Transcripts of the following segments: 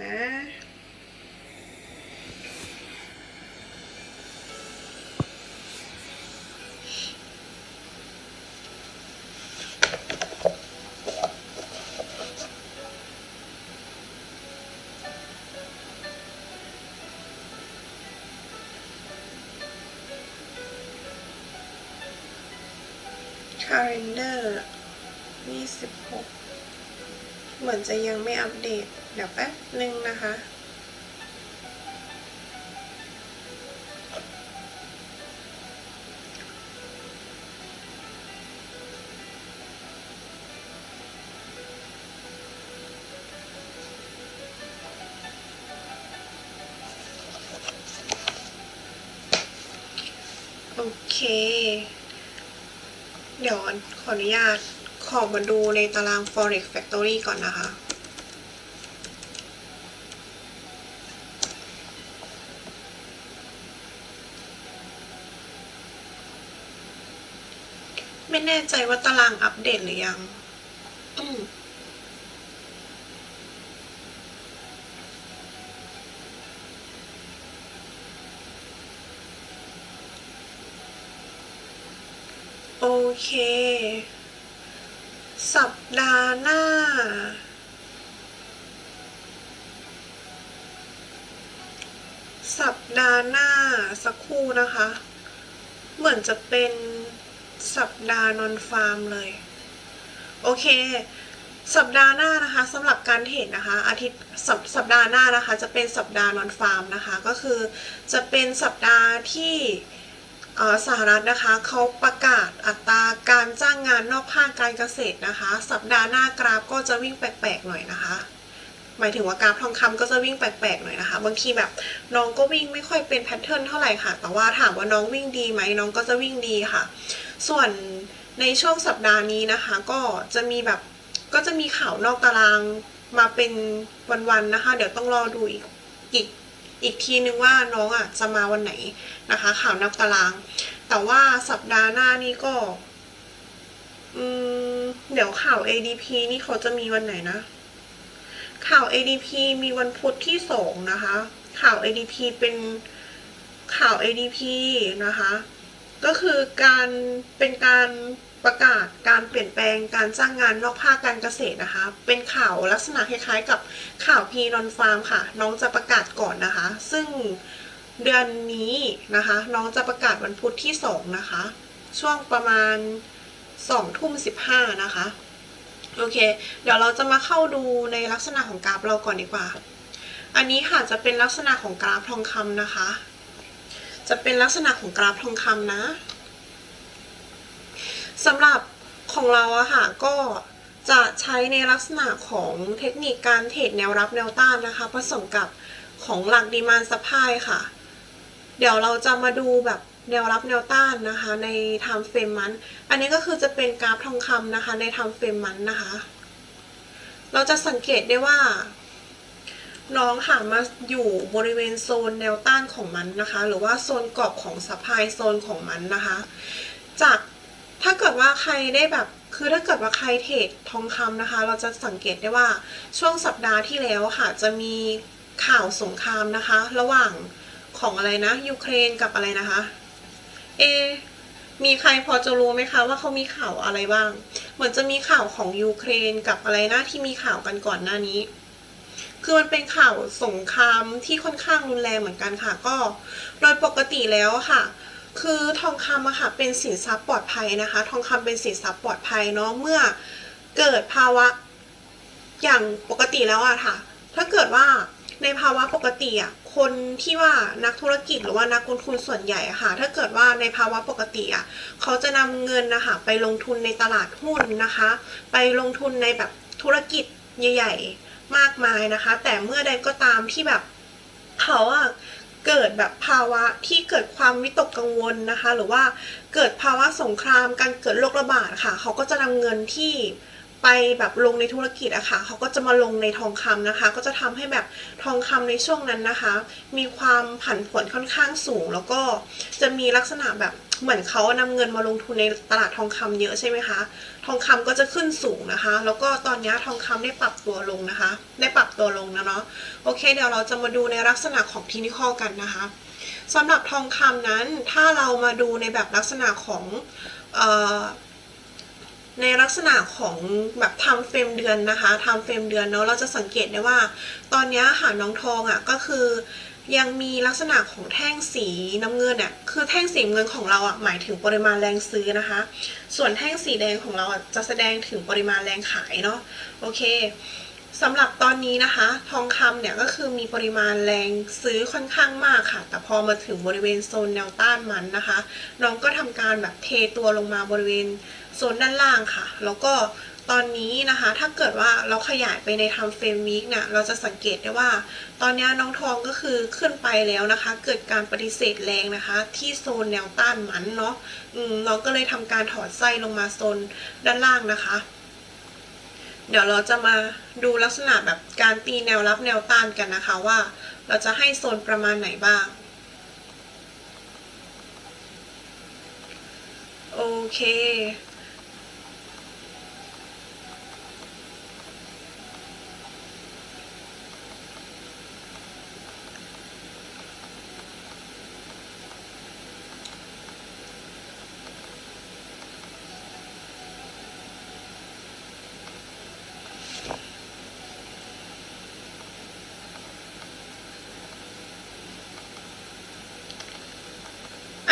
นะคา l นเดอร์26 เหมือนจะยังไม่อัปเดต เดี๋ยวแป๊บนึงนะคะโอเค เดี๋ยวขออนุญาต ขอมาดูในตาราง Forex Factory ก่อนนะคะ ไม่แน่ใจว่าตารางอัปเดตหรือยัง อืมโอเค สัปดาห์หน้า สัปดาห์หน้าสักครู่นะคะ เหมือนจะเป็นสัปดาห์นอนฟาร์มเลย โอเค สัปดาห์หน้านะคะสำหรับการเทรดนะคะ อาทิตย์สัปสัปดาห์หน้านะคะ จะเป็นสัปดาห์นอนฟาร์มนะคะ ก็คือจะเป็นสัปดาห์ที่ สหรัฐนะคะเขาประกาศอัตราการจ้างงานนอกภาคการเกษตรนะคะ สัปดาห์หน้ากราฟก็จะวิ่งแปลกๆหน่อยนะคะ หมายถึงว่ากราฟทองคำก็จะวิ่งแปลกๆหน่อยนะคะ บางทีแบบน้องก็วิ่งไม่ค่อยเป็นแพทเทิร์นเท่าไหร่ค่ะ แต่ว่าถามว่าน้องวิ่งดีไหมน้องก็จะวิ่งดีค่ะ ส่วนในช่วงสัปดาห์นี้นะคะ ก็จะมีแบบก็จะมีข่าวนอกตารางมาเป็นวันๆนะคะ เดี๋ยวต้องรอดูอีกอีก อีกทีนึงว่าน้องอะจะมาวันไหนนะคะ ข่าวนอกตาราง แต่ว่าสัปดาห์หน้านี่ก็ อืม เดี๋ยวข่าว ADP นี่เขาจะมีวันไหนนะ ข่าว ADP มีวันพุธที่สองนะคะ ข่าว ADP เป็นข่าว ADP นะคะ ก็คือการเป็นการ ประกาศการเปลี่ยนแปลงการจ้างงานนอกภาคการเกษตรนะคะ เป็นข่าวลักษณะคล้ายๆกับข่าวพีนอนฟาร์มค่ะ น้องจะประกาศก่อนนะคะ ซึ่งเดือนนี้นะคะ น้องจะประกาศวันพุธที่สองนะคะ ช่วงประมาณสองทุ่มสิบห้านะคะ โอเค เดี๋ยวเราจะมาเข้าดูในลักษณะของกราฟเราก่อนดีกว่า อันนี้ค่ะจะเป็นลักษณะของกราฟทองคำนะคะ จะเป็นลักษณะของกราฟทองคำนะ สำหรับของเราอะค่ะก็จะใช้ในลักษณะของเทคนิคการเทรดแนวรับแนวต้านนะคะ ผสมกับของหลักดีมานสปายค่ะ เดี๋ยวเราจะมาดูแบบแนวรับแนวต้านนะคะ ใน time frame มัน อันนี้ก็คือจะเป็นกราฟทองคำนะคะ ใน time frame มันนะคะ เราจะสังเกตได้ว่า น้องค่ะมาอยู่บริเวณโซนแนวต้านของมันนะคะ หรือว่าโซนกรอบของสปายโซนของมันนะคะ จาก ถ้าเกิดว่าใครได้แบบคือถ้าเกิดว่าใครเทรดทองคำนะคะ เราจะสังเกตได้ว่าช่วงสัปดาห์ที่แล้วค่ะ จะมีข่าวสงครามนะคะ ระหว่างของอะไรนะยูเครนกับอะไรนะคะ เอ มีใครพอจะรู้ไหมคะ ว่าเขามีข่าวอะไรบ้าง เหมือนจะมีข่าวของยูเครนกับอะไรนะที่มีข่าวกันก่อนหน้านี้ คือมันเป็นข่าวสงครามที่ค่อนข้างรุนแรงเหมือนกันค่ะ ก็โดยปกติแล้วค่ะ คือทองคำอะค่ะเป็นสินทรัพย์ปลอดภัยนะคะ ทองคำเป็นสินทรัพย์ปลอดภัยเนาะเมื่อเกิดภาวะอย่างปกติแล้วอะค่ะ ถ้าเกิดว่าในภาวะปกติอะคนที่ว่านักธุรกิจหรือว่านักลงทุนส่วนใหญ่อะค่ะ ถ้าเกิดว่าในภาวะปกติอะเขาจะนำเงินนะคะไปลงทุนในตลาดหุ้นนะคะ ไปลงทุนในแบบธุรกิจใหญ่ ๆ มากมายนะคะ แต่เมื่อใดก็ตามที่แบบเขาอะ เกิดแบบภาวะที่เกิดความวิตกกังวลนะคะ หรือว่าเกิดภาวะสงครามการเกิดโรคระบาดค่ะ เขาก็จะนำเงินที่ ไปแบบลงในธุรกิจอะค่ะเขาก็จะมาลงในทองคำนะคะ ก็จะทำให้แบบทองคำในช่วงนั้นนะคะ มีความผันผวนค่อนข้างสูง แล้วก็จะมีลักษณะแบบเหมือนเขานำเงินมาลงทุนในตลาดทองคำเยอะใช่ไหมคะ ทองคำก็จะขึ้นสูงนะคะ แล้วก็ตอนนี้ทองคำได้ปรับตัวลงนะคะ ได้ปรับตัวลงนะเนาะ โอเค เดี๋ยวเราจะมาดูในลักษณะของทีนิคอกันนะคะสำหรับทองคำนั้นถ้าเรามาดูในแบบลักษณะของเอ่อ ในลักษณะของแบบทำเฟรมเดือนนะคะทำเฟรมเดือนเนาะเราจะสังเกตได้ว่า ตอนนี้หาน้องทองอะ่ะก็คือยังมีลักษณะของแท่งสีน้ำเงินเนี่ยคือแท่งสีเงินของเราอะ่ะหมายถึงปริมาณแรงซื้อนะคะ ส่วนแท่งสีแดงของเราอะจะแสดงถึงปริมาณแรงขายเนาะโอเค สำหรับตอนนี้นะคะ ทองคำเนี่ยก็คือมีปริมาณแรงซื้อค่อนข้างมากค่ะ แต่พอมาถึงบริเวณโซนแนวต้านมันนะคะ น้องก็ทำการแบบเทตัวลงมาบริเวณโซนด้านล่างค่ะ แล้วก็ตอนนี้นะคะ ถ้าเกิดว่าเราขยายไปในทำเฟรมวีคเนี่ยเราจะสังเกตได้ว่า ตอนนี้น้องทองก็คือขึ้นไปแล้วนะคะ เกิดการปฏิเสธแรงนะคะ ที่โซนแนวต้านมันเนาะอืมน้องก็เลยทำการถอดไส้ลงมาโซนด้านล่างนะคะ เดี๋ยวเราจะมาดูลักษณะแบบการตีแนวรับแนวต้านกันนะคะว่า เราจะให้โซนประมาณไหนบ้าง โอเค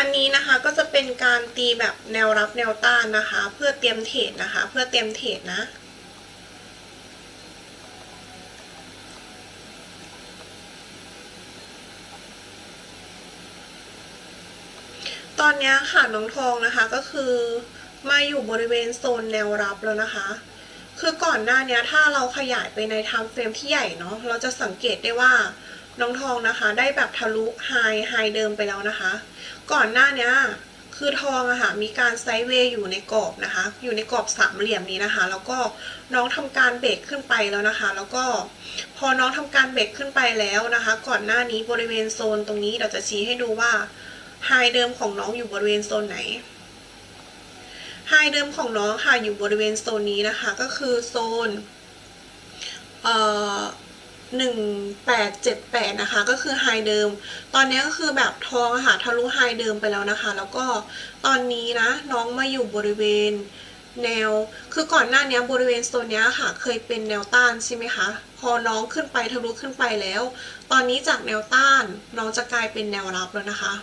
อันนี้นะคะก็จะเป็นการตีแบบแนวรับแนวต้านนะคะ เพื่อเตรียมเทรดนะคะ เพื่อเตรียมเทรดนะตอนนี้ค่ะน้องทองนะคะก็คือมาอยู่บริเวณโซนแนวรับแล้วนะคะ คือก่อนหน้านี้ถ้าเราขยายไปในไทม์เฟรมที่ใหญ่เนาะเราจะสังเกตได้ว่า น้องทองนะคะ ได้แบบทะลุไฮไฮเดิมไปแล้วนะคะ ก่อนหน้านี้คือทองอะค่ะมีการไซด์เวย์อยู่ในกรอบนะคะ อยู่ในกรอบสามเหลี่ยมนี้นะคะ แล้วก็น้องทำการเบรกขึ้นไปแล้วนะคะ แล้วก็พอน้องทำการเบรกขึ้นไปแล้วนะคะ ก่อนหน้านี้บริเวณโซนตรงนี้เราจะชี้ให้ดูว่าไฮเดิมของน้องอยู่บริเวณโซนไหนไฮเดิมของน้องค่ะอยู่บริเวณโซนนี้นะคะ ก็คือโซนเอ่อ หนึ่งแปดเจ็ดแปดนะคะ ก็คือไฮเดิม ตอนนี้ก็คือแบบทองค่ะทะลุไฮเดิมไปแล้วนะคะ แล้วก็ตอนนี้นะน้องมาอยู่บริเวณแนว คือก่อนหน้านี้บริเวณโซนนี้ค่ะ เคยเป็นแนวต้านใช่ไหมคะ พอน้องขึ้นไปทะลุขึ้นไปแล้ว ตอนนี้จากแนวต้านน้องจะกลายเป็นแนวรับแล้วนะคะ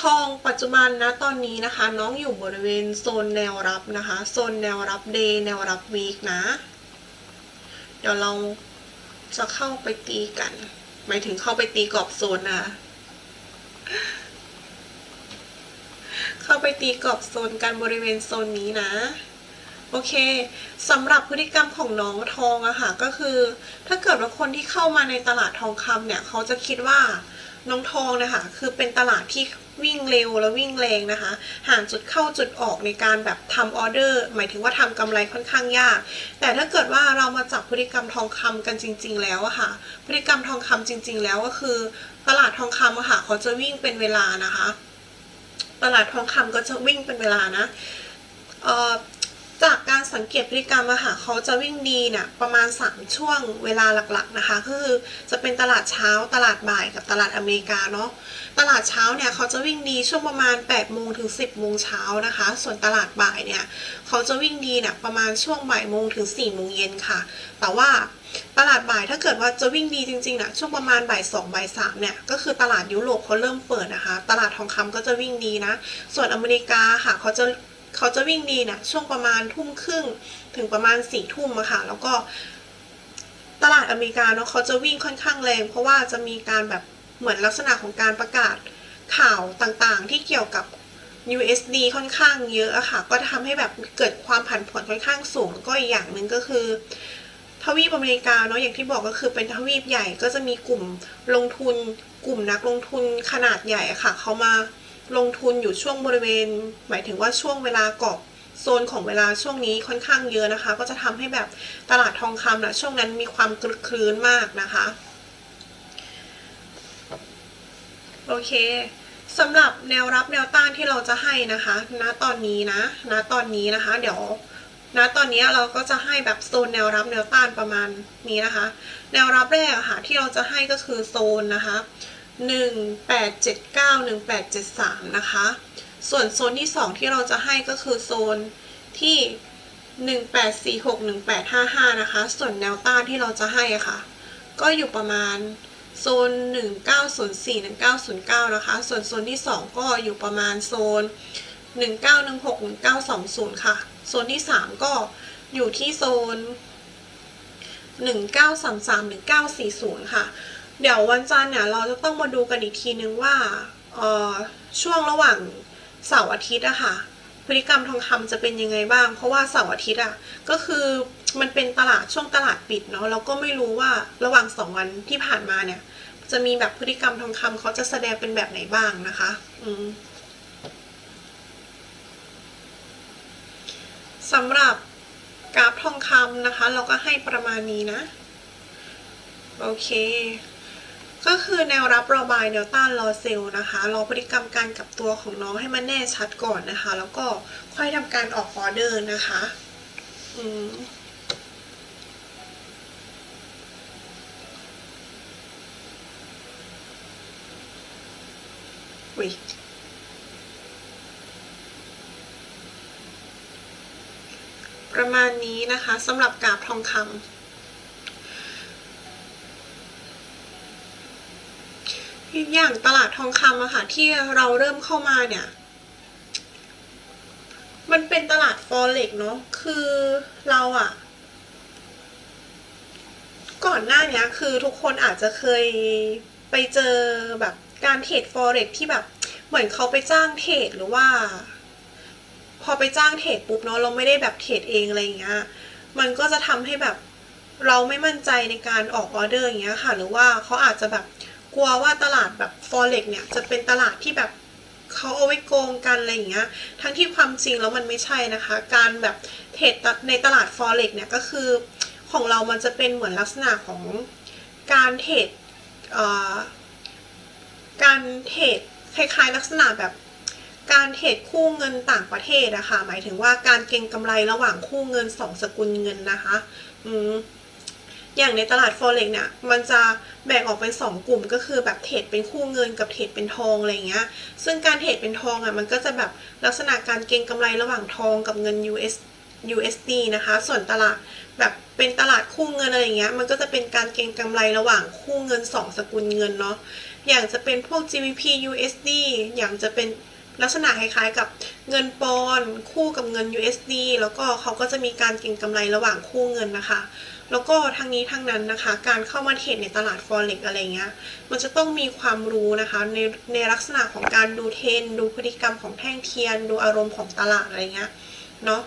ทองปัจจุบันนะตอนนี้นะคะ น้องอยู่บริเวณโซนแนวรับนะคะ โซนแนวรับเดย์แนวรับวีคนะ ดี๋ยวเราจะเข้าไปตีกัน หมายถึงเข้าไปตีกรอบโซนนะคะเข้าไปตีกรอบโซนกันบริเวณโซนนี้นะ โอเคสำหรับพฤติกรรมของน้องทองอะค่ะก็คือ ถ้าเกิดว่าคนที่เข้ามาในตลาดทองคำเนี่ย เขาจะคิดว่า น้องทองนะคะ คือเป็นตลาดที่วิ่งเร็วและวิ่งแรงนะคะ หาจุดเข้าจุดออกในการแบบทำออเดอร์ หมายถึงว่าทำกำไรค่อนข้างยาก แต่ถ้าเกิดว่าเรามาจับพฤติกรรมทองคำกันจริง ๆ แล้วอะค่ะ พฤติกรรมทองคำจริง ๆ แล้วก็คือ ตลาดทองคำอะค่ะเขาจะวิ่งเป็นเวลานะคะ ตลาดทองคำก็จะวิ่งเป็นเวลานะเอ่อ จากการสังเกตพฤติกรรมอะค่ะเขาจะวิ่งดีเนี่ยประมาณ 3 ช่วงเวลาหลักๆนะคะก็คือจะเป็นตลาดเช้าตลาดบ่ายกับตลาดอเมริกาเนาะตลาดเช้าเนี่ยเขาจะวิ่งดีช่วงประมาณ8โมงถึง 10โมงเช้านะคะ ส่วนตลาดบ่ายเนี่ยเขาจะวิ่งดีเนี่ยประมาณช่วงบ่ายโมงถึง4โมงเย็นค่ะ แต่ว่าตลาดบ่ายถ้าเกิดว่าจะวิ่งดีจริงๆนะช่วงประมาณบ่ายสองบ่ายสามเนี่ยก็คือตลาดยุโรปเขาเริ่มเปิดนะคะ ตลาดทองคำก็จะวิ่งดีนะ ส่วนอเมริกาค่ะเขาจะ เขาจะวิ่งดีนี่ยช่วงประมาณทุ่มครึ่งถึงประมาณสี่ทุ่มอะค่ะ แล้วก็ตลาดอเมริกาเนาะเขาจะวิ่งค่อนข้างแรง เพราะว่าจะมีการแบบเหมือนลักษณะของการประกาศข่าวต่างๆ ที่เกี่ยวกับ USD ค่อนข้างเยอะอะค่ะ ก็ทำให้แบบเกิดความผันผวนค่อนข้างสูง ก็อีกอย่างหนึ่งก็คือ ทวีปอเมริกาเนาะอย่างที่บอกก็คือเป็นทวีปใหญ่ก็จะมีกลุ่มลงทุน กลุ่มนักลงทุนขนาดใหญ่อะค่ะเขามา ลงทุนอยู่ช่วงบริเวณ หมายถึงว่าช่วงเวลากรอบโซนของเวลาช่วงนี้ค่อนข้างเยอะนะคะ ก็จะทำให้แบบตลาดทองคำนะช่วงนั้นมีความคลึกคลื้นมากนะคะโอเคสำหรับแนวรับแนวต้านที่เราจะให้นะคะณตอนนี้นะณตอนนี้นะคะ เดี๋ยวณตอนนี้เราก็จะให้แบบโซนแนวรับแนวต้านประมาณนี้นะคะ แนวรับแรกอะค่ะที่เราจะให้ก็คือโซนนะคะ 1879 1873 นะคะ ส่วนโซนที่ 2 ที่เราจะให้ก็คือโซนที่ 1846 1855 นะคะ ส่วนแนวต้านที่เราจะให้ะคะ่ะ ก็อยู่ประมาณโซน 1904 1909 นะคะ ส่วนโซนที่ 2 ก็อยู่ประมาณโซน 1916 1920 ค่ะ โซนที่ 3 ก็อยู่ที่โซน 1933 1940 ค่ะ เดี๋ยววันจันทร์เนี่ยเราจะต้องมาดูกันอีกทีนึงว่าเออช่วงระหว่างเสาร์อาทิตย์อะค่ะพฤติกรรมทองคำจะเป็นยังไงบ้าง เพราะว่าเสาร์อาทิตย์อะก็คือมันเป็นตลาดช่วงตลาดปิดเนาะเราก็ไม่รู้ว่าระหว่างสองวันที่ผ่านมาเนี่ย จะมีแบบพฤติกรรมทองคำเขาจะแสดงเป็นแบบไหนบ้างนะคะ อืมสำหรับกราฟทองคำนะคะ เราก็ให้ประมาณนี้นะ โอเค ก็คือแนวรับรอบายแนวต้านรอเซลล์นะคะรอพฤติกรรมการกลับตัวของน้องให้มันแน่ชัดก่อนนะคะ แล้วก็ค่อยทำการออกออเดอร์นะคะอืมอุ๊ยประมาณนี้นะคะสำหรับกราฟทองคำ อย่างตลาดทองคำอะค่ะที่เราเริ่มเข้ามาเนี่ย มันเป็นตลาดฟอเร็กเนาะคือเราอะก่อนหน้าเนี้ยคือทุกคนอาจจะเคยไปเจอแบบการเทรดฟอเร็กที่แบบเหมือนเขาไปจ้างเทรดหรือว่า พอไปจ้างเทรดปุ๊บเนาะเราไม่ได้แบบเทรดเองอะไรอย่างเงี้ยมันก็จะทำให้แบบเราไม่มั่นใจในการออกออเดอร์อย่างเงี้ยค่ะ หรือว่าเขาอาจจะแบบ กลัวว่าตลาดแบบ forex เนี่ยจะเป็นตลาดที่แบบเขาเอาไว้โกงกันอะไรอย่างเงี้ย ทั้งที่ความจริงแล้วมันไม่ใช่นะคะ การแบบเทรดในตลาด forex เนี่ยก็คือของเรามันจะเป็นเหมือนลักษณะของการเทรดอ่อการเทรดคล้ายๆ ลักษณะแบบการเทรดคู่เงินต่างประเทศอะคะหมายถึงว่าการเก็งกำไรระหว่างคู่เงินสองสกุลเงินนะคะ อืม อย่างในตลาด forex เนี่ยมันจะแบ่งออกเป็น 2 กลุ่มก็คือแบบเทรดเป็นคู่เงินกับเทรดเป็นทองอะไรเงี้ย ซึ่งการเทรดเป็นทองอะมันก็จะแบบลักษณะการเก็งกำไรระหว่างทองกับเงิน US USD นะคะ ส่วนตลาดแบบเป็นตลาดคู่เงินอะไรเงี้ย มันก็จะเป็นการเก็งกำไรระหว่างคู่เงิน 2 สกุลเงินเนาะ อย่างจะเป็นพวก GBP USD อย่างจะเป็น ลักษณะคล้ายๆกับเงินปอนคู่กับเงิน USD แล้วก็เขาก็จะมีการเก็งกำไรระหว่างคู่เงินนะคะ แล้วก็ทางนี้ทางนั้นนะคะ การเข้ามาเทรดในตลาด Forex อะไรเงี้ย มันจะต้องมีความรู้นะคะในในลักษณะของการดูเทรนดูพฤติกรรมของแท่งเทียน ดูอารมณ์ของตลาดอะไรเงี้ยเนาะ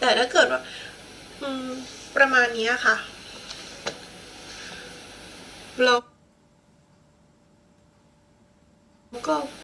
แต่ถ้าเกิดว่าประมาณนี้ค่ะเราก็